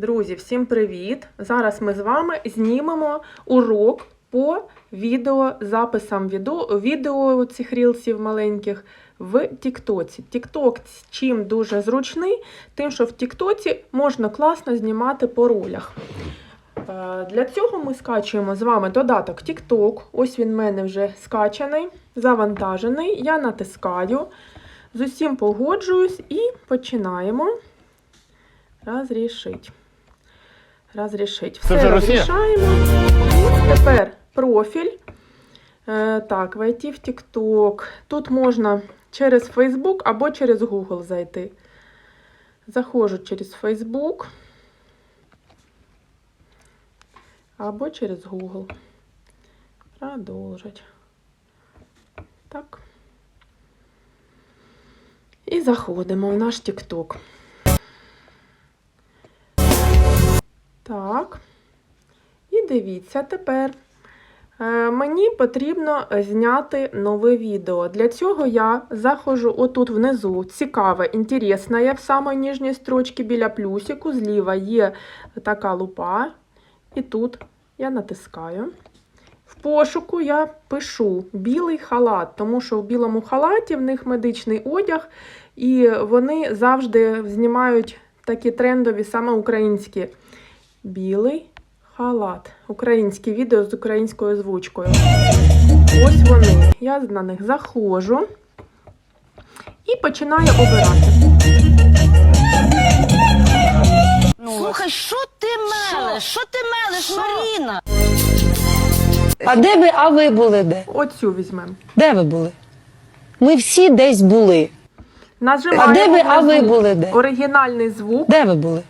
Друзі, всім привіт! Зараз ми з вами знімемо урок по відеозаписам відео, відео цих рілсів маленьких в Тіктоці. Тікток чим дуже зручний, тим, що в Тіктоці можна класно знімати по ролях. Е, Для цього ми скачуємо з вами додаток TikTok. Ось він в мене вже скачаний, завантажений. Я натискаю, з усім погоджуюсь і починаємо. Розрішить. Розрішить. Це вже розрішаємо. Тепер профіль. Е, так, войти в TikTok. Тут можна через Facebook або через Google зайти. Заходжу через Facebook. Або через Google. Продовжить. Так. І заходимо в наш TikTok. Так. І дивіться тепер. Е, Мені потрібно зняти нове відео. Для цього я заходжу отут внизу. Цікаве, інтересне, в самій нижній строчці біля плюсику. Зліва є така лупа. І тут я натискаю. В пошуку я пишу білий халат, тому що в білому халаті в них медичний одяг, і вони завжди знімають такі трендові, саме українські. Білий халат. Українські відео з українською озвучкою. Ось вони. Я на них заходжу і починаю обирати. Слухай, що ти мелеш? Що ти мелеш, Маріна? А де ви, а ви були де? Оцю візьмемо. Де ви були? Ми всі десь були. Нажимаємо А де ви, а ви внизу були де? оригінальний звук. Де ви були?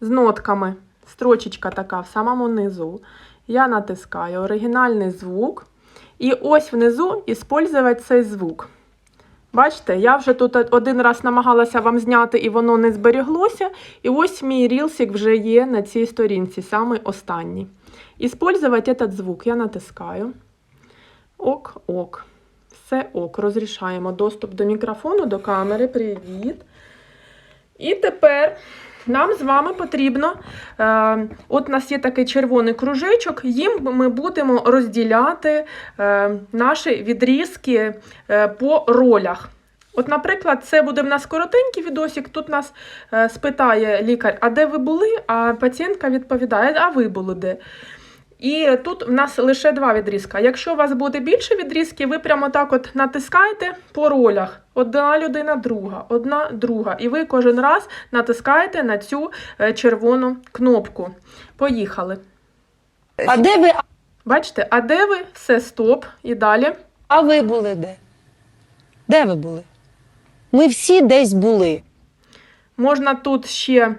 з нотками. Строчечка така в самому низу. Я натискаю оригінальний звук. І ось внизу іспользувати цей звук. Бачите, я вже тут один раз намагалася вам зняти, і воно не зберіглося. І ось мій рілсик вже є на цій сторінці, саме останній. Іспользувати этот звук я натискаю. Ок, ок. Все ок. Розрішаємо доступ до мікрофону, до камери. Привіт. І тепер нам з вами потрібно, е, от у нас є такий червоний кружечок, їм ми будемо розділяти е, наші відрізки е, по ролях. От, наприклад, це буде в нас коротенький відосик. Тут нас спитає лікар, а де ви були? А пацієнтка відповідає, а ви були де? І тут в нас лише два відрізка. Якщо у вас буде більше відрізків, ви прямо так от натискаєте по ролях. Одна людина, друга, одна, друга. І ви кожен раз натискаєте на цю е, червону кнопку. Поїхали. А де ви, Бачите, а де ви? Все, стоп. І далі. а ви були де? Де ви були? Ми всі десь були. Можна тут ще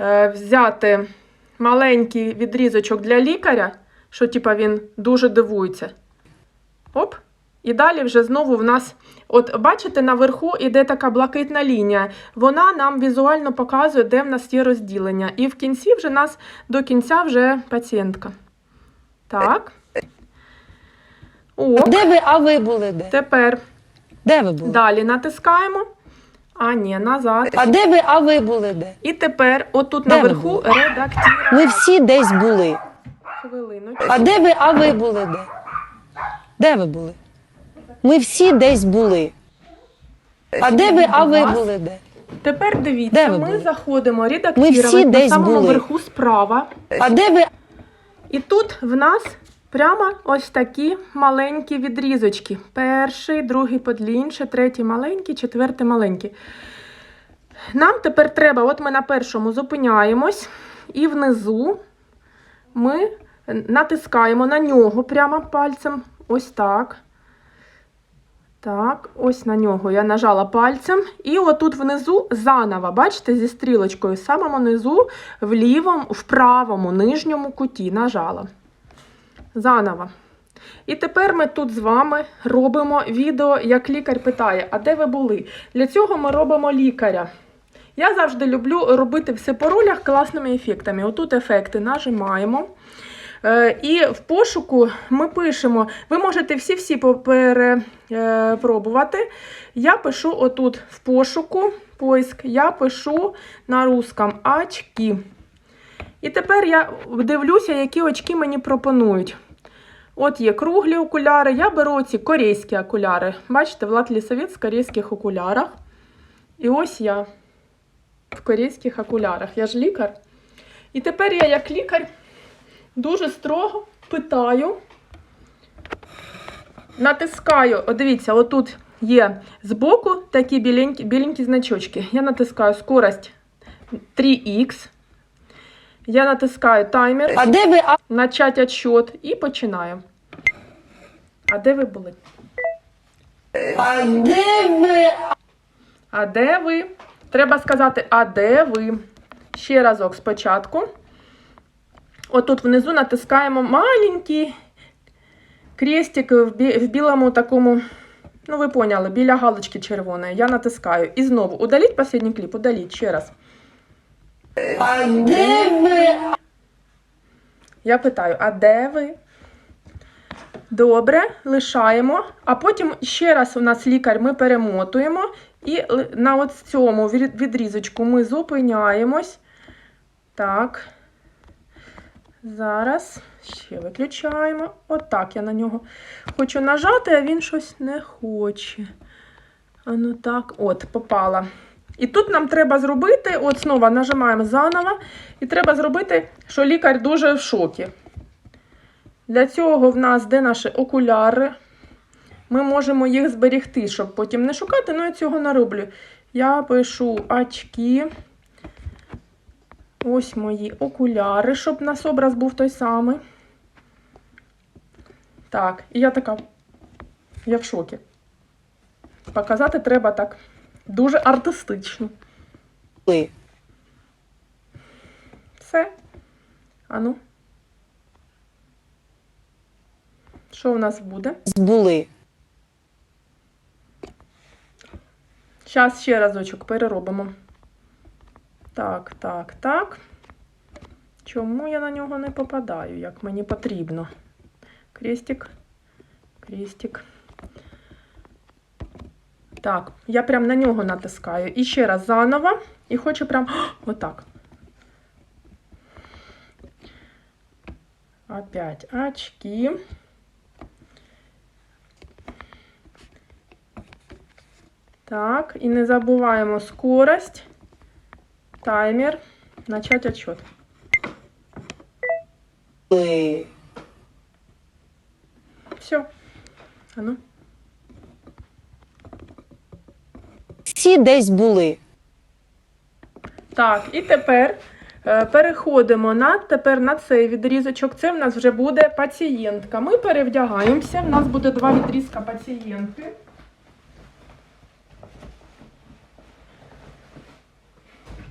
е, взяти маленький відрізочок для лікаря, що типа він дуже дивується. Оп. І далі вже знову в нас, от бачите, наверху іде така блакитна лінія. Вона нам візуально показує, де в нас є розділення. І в кінці вже нас до кінця вже пацієнтка. Так. О, Де ви, а ви були де? тепер Де ви були? далі натискаємо. А, ні, назад. А де ви, а ви були де? І тепер, отут Де наверху, були? редактира. Ми всі десь були. Хвилиночку. А де ви, а ви були де? Де ви були? Ми всі десь були. А де ви, а ви були де? Тепер Де дивіться, ви ми були? заходимо редактувати на самому були. верху справа. А де ви, І тут в нас прямо ось такі маленькі відрізочки. Перший, другий подлінше, третій маленький, четвертий маленький. Нам тепер треба, от ми на першому зупиняємось, і внизу ми натискаємо на нього прямо пальцем. Ось так. Так, ось на нього я нажала пальцем. І отут внизу заново, бачите, зі стрілочкою, в самому низу, в лівому, в правому нижньому куті нажала. Заново. І тепер ми тут з вами робимо відео, як лікар питає, а де ви були? Для цього ми робимо лікаря. Я завжди люблю робити все по ролях класними ефектами. Отут ефекти нажимаємо. Е, І в пошуку ми пишемо, ви можете всі-всі перепробувати. Я пишу отут в пошуку, поиск, я пишу на русском очки. І тепер я дивлюся, які очки мені пропонують. От є круглі окуляри, я беру ці корейські окуляри. Бачите, Влад Лісовець в корейських окулярах. І ось я в корейських окулярах. Я ж лікар. І тепер я, як лікар, дуже строго питаю, натискаю. О, дивіться, отут є збоку такі біленькі, біленькі значочки. Я натискаю скорость 3х. Я натискаю таймер, А де ви? Начать отсчет і починаю. А де ви були? а де ви? А де ви? Треба сказати, а де ви? Ще разок спочатку. Отут внизу натискаємо маленький крестик в, бі- в білому такому, ну ви поняли, біля галочки червоної. Я натискаю. І знову удаліть останній кліп, удаліть ще раз. А де ви? Я питаю, а де ви? Добре, лишаємо. А потім ще раз у нас лікар ми перемотуємо. І на от цьому відрізочку ми зупиняємось. Так. Зараз ще виключаємо. Отак я на нього хочу нажати, а він щось не хоче. А ну так, от, попала. І тут нам треба зробити, от знову нажимаємо заново, і треба зробити, що лікар дуже в шокі. Для цього в нас де наші окуляри. Ми можемо їх зберегти, щоб потім не шукати, але я цього не роблю. Я пишу очки. Ось мої окуляри, щоб у нас образ був той самий. Так, і я така. Я в шокі. Показати треба так дуже артистично. були? Все. А ну. Що в нас буде? Були. Зараз ще разочок переробимо. Так, так, так. Чому я на нього не попадаю, як мені потрібно? Крестик, крестик. Так, я прям на нього натискаю. І ще раз заново. І хочу прям отак. Опять очки. Так, і не забуваємо скорость, таймер, начать отчет. Все. А ну. Всі десь були. Так, і тепер е, переходимо на, тепер на цей відрізочок. Це в нас вже буде пацієнтка. Ми перевдягаємося. В нас буде два відрізка пацієнтки.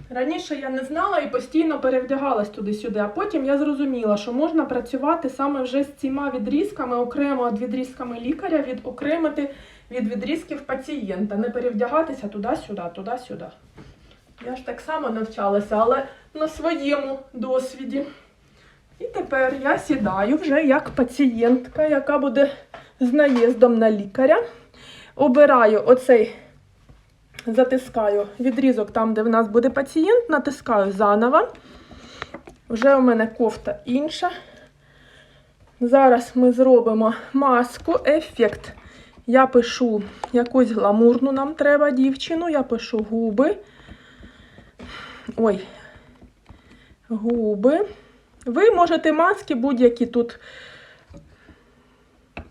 Раніше я не знала і постійно перевдягалась туди-сюди, а потім я зрозуміла, що можна працювати саме вже з цими відрізками, окремо від відрізками лікаря, відокремити від відрізків пацієнта, не перевдягатися туди-сюди, туди-сюди. Я ж так само навчалася, але на своєму досвіді. І тепер я сідаю вже як пацієнтка, яка буде з наїздом на лікаря. Обираю оцей, затискаю відрізок там, де в нас буде пацієнт, натискаю заново. Вже у мене кофта інша. Зараз ми зробимо маску, ефект. Я пишу якусь гламурну нам треба дівчину, я пишу губи. Ой, губи. Ви можете маски будь-які тут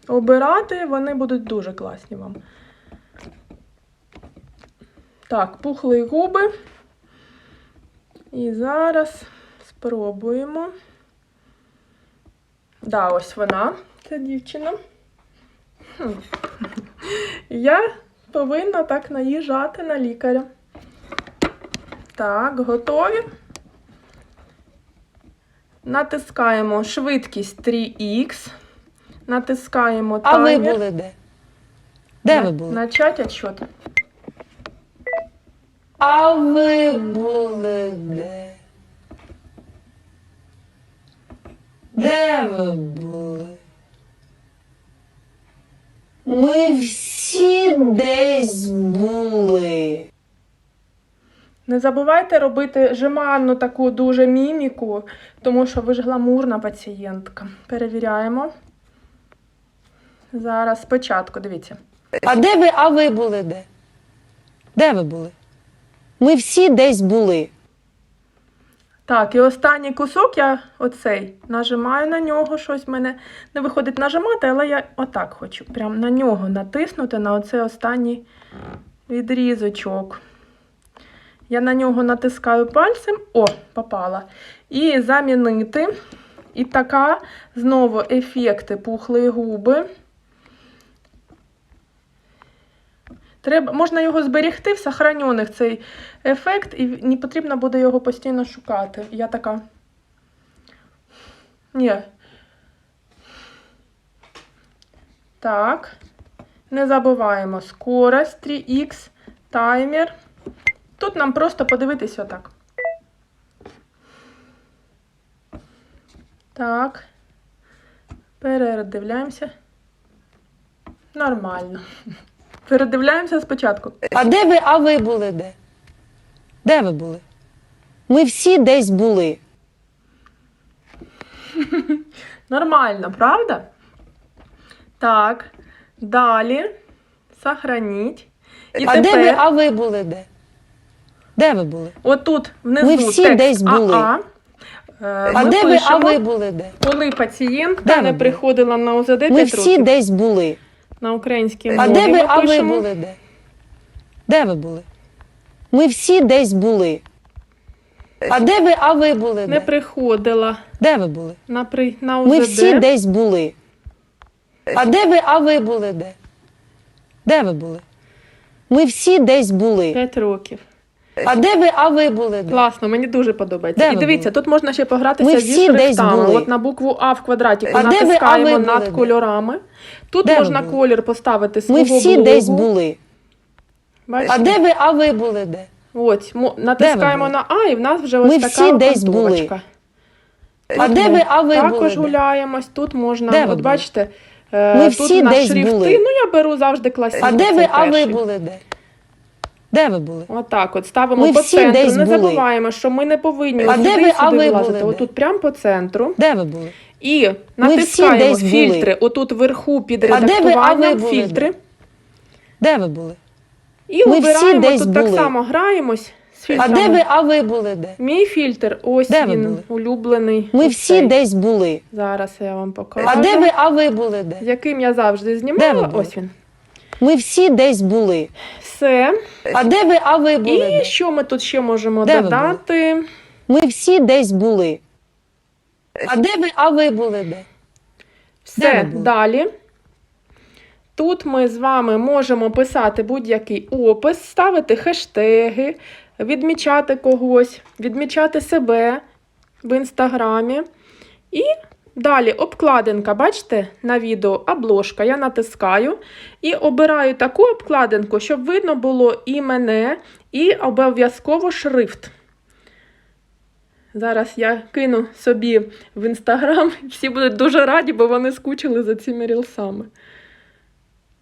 обирати, вони будуть дуже класні вам. Так, пухли губи. І зараз спробуємо. Да, ось вона, ця дівчина. Хм. Я повинна так наїжджати на лікаря. Так, готові. Натискаємо швидкість 3х. Натискаємо А ви були де? Де На- ви були? Начать отчет. А ви були де? Де ви були? Ми всі десь були. Не забувайте робити жеманну таку дуже міміку, тому що ви ж гламурна пацієнтка. Перевіряємо. Зараз спочатку, дивіться. А де ви, а ви були де? Де ви були? Ми всі десь були. Так, і останній кусок я оцей нажимаю на нього, щось в мене не виходить нажимати, але я отак хочу. Прям на нього натиснути на оцей останній відрізочок. Я на нього натискаю пальцем, о, попала. І замінити. І така знову ефекти пухлі губи. Треба, можна його зберегти в сохранених цей ефект, і не потрібно буде його постійно шукати. Я така. Ні. Так. Не забуваємо скорость 3х, таймер. Тут нам просто подивитись отак. Так. Передивляємося. Нормально. Передивляємося спочатку. А де ви, а ви були де? Де ви були? Ми всі десь були. Нормально, правда? Так. Далі. Сохраніть. І а тепер, де ви, а ви були де? Де ви були? отут внизу Ми всі текст десь були. АА. Е, А ми де ви, а пишемо, ви були де? коли пацієнтка Де ви не були? приходила на ОЗД 5 Ми всі років. десь були. На українській А де ви, а ви були де? Де ви були? Ми всі десь були. А де ви, а ви були Не де? приходила Де ви були? на, при... на УЗД. Ми всі десь були. А де ви, а ви були де? Де ви були? Ми всі десь були. П'ять років. А де ви, а ви були де? Класно, мені дуже подобається. Де І ви дивіться, тут можна ще погратися Ми зі десь шрифтами. були. От на букву А в квадраті А де ви, а натискаємо ви над були? кольорами. Тут Де ви можна були? колір поставити свого Ми всі блогу. десь були. Бачите? А де ви, а ви були де? Ось, мо- натискаємо були? на А, і в нас вже ось Ми така всі десь були. окантовочка. А де ви, а ви також були де? гуляємось, тут можна, Де ви от були? бачите, е, Ми тут всі на десь шрифти, були. ну я беру завжди класичний. А де ви, а ви були де? Де ви були? Отак, от ставимо Ми по всі центру. десь Не були. забуваємо, що ми не повинні А де сюди, ви, а ви були? Отут прямо по центру. Де ви були? І всі натискаємо десь були. фільтри. Отут вверху під А де ви, а ви редактуванням були фільтри. Де ви були? І Ми всі обираємо, десь тут так само граємось з А де ви, а ви були де? Мій фільтр, ось Де він, були? улюблений. Ми всі цей. десь були. Зараз я вам покажу. А де ви, а ви були де? Яким я завжди Де ви знімала. були? Ось він. Ми всі десь були. Все. А де ви, а ви були І що ми тут ще можемо Де ви додати? Ми всі десь були. А де ви, а ви були де? Де Все, ви були? далі. Тут ми з вами можемо писати будь-який опис, ставити хештеги, відмічати когось, відмічати себе в інстаграмі. І далі обкладинка, бачите, на відео обложка. Я натискаю і обираю таку обкладинку, щоб видно було і мене, і обов'язково шрифт. Зараз я кину собі в інстаграм, всі будуть дуже раді, бо вони скучили за цими рілсами.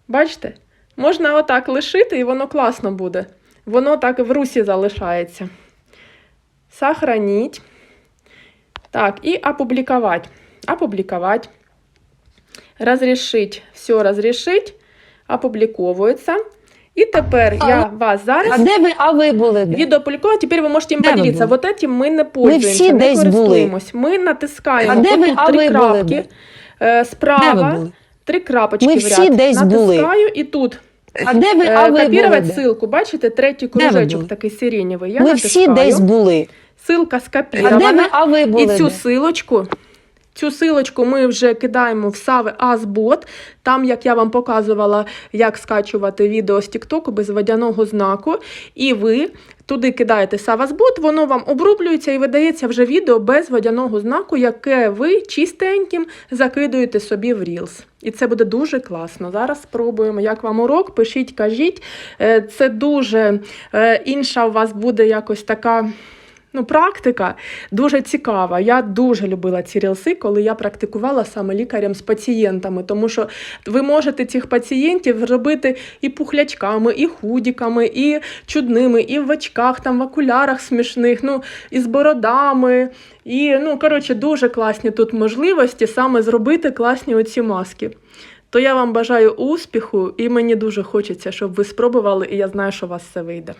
Бачите? Можна отак лишити, і воно класно буде. Воно так в русі залишається. Сохраніть. Так, і опубликовать Опубликовать. Разрешить. Все разрешить. Опубликовується. І тепер я вас зараз А де ви, а ви були де? Видео опубликовано, теперь вы можете им Де ви поделиться. були? Вот этим мы не пользуємося, всі не десь були. користуємось. Ми натискаємо А де ви- отут а три ви були крапки, де? е, Де справа, ви були? три крапочки Ми в всі ряд. десь були. Натискаю і тут А де ви, е, а ви були копірувати де? ссылку. Бачите, третій Де ви кружечок були? такий сиренєвий. Я Ми натискаю. всі десь були. Ссылка А де скопірована. ви, а ви були І цю де? силочку, цю силочку ми вже кидаємо в Сави Азбот. Там, як я вам показувала, як скачувати відео з Тіктоку без водяного знаку. І ви туди кидаєте Савазбот, воно вам оброблюється і видається вже відео без водяного знаку, яке ви чистеньким закидуєте собі в Reels. І це буде дуже класно. Зараз спробуємо. Як вам урок? Пишіть, кажіть. Е, Це дуже е, інша у вас буде якось така Ну, практика дуже цікава. Я дуже любила ці рілси, коли я практикувала саме лікарем з пацієнтами, тому що ви можете цих пацієнтів зробити і пухлячками, і худіками, і чудними, і в очках, там в окулярах смішних, ну і з бородами. І ну коротше, дуже класні тут можливості саме зробити класні оці маски. То я вам бажаю успіху, і мені дуже хочеться, щоб ви спробували, і я знаю, що у вас все вийде.